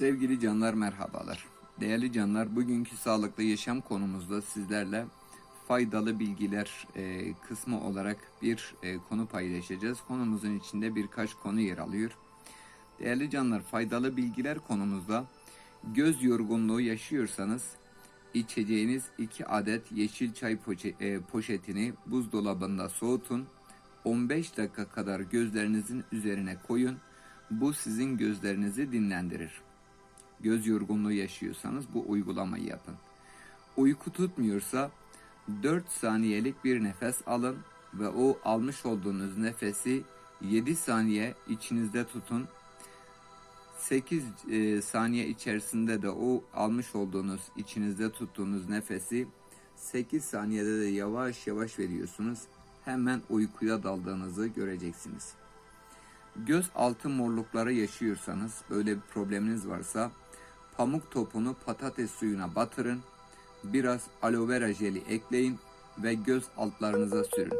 Sevgili canlar merhabalar. Değerli canlar bugünkü sağlıklı yaşam konumuzda sizlerle faydalı bilgiler e, kısmı olarak bir e, konu paylaşacağız. Konumuzun içinde birkaç konu yer alıyor. Değerli canlar faydalı bilgiler konumuzda göz yorgunluğu yaşıyorsanız içeceğiniz 2 adet yeşil çay e, poşetini buzdolabında soğutun. 15 dakika kadar gözlerinizin üzerine koyun. Bu sizin gözlerinizi dinlendirir. Göz yorgunluğu yaşıyorsanız bu uygulamayı yapın. Uyku tutmuyorsa 4 saniyelik bir nefes alın ve o almış olduğunuz nefesi 7 saniye içinizde tutun. 8 e, saniye içerisinde de o almış olduğunuz içinizde tuttuğunuz nefesi 8 saniyede de yavaş yavaş veriyorsunuz. Hemen uykuya daldığınızı göreceksiniz. Göz altı morlukları yaşıyorsanız, böyle bir probleminiz varsa pamuk topunu patates suyuna batırın. Biraz aloe vera jeli ekleyin ve göz altlarınıza sürün.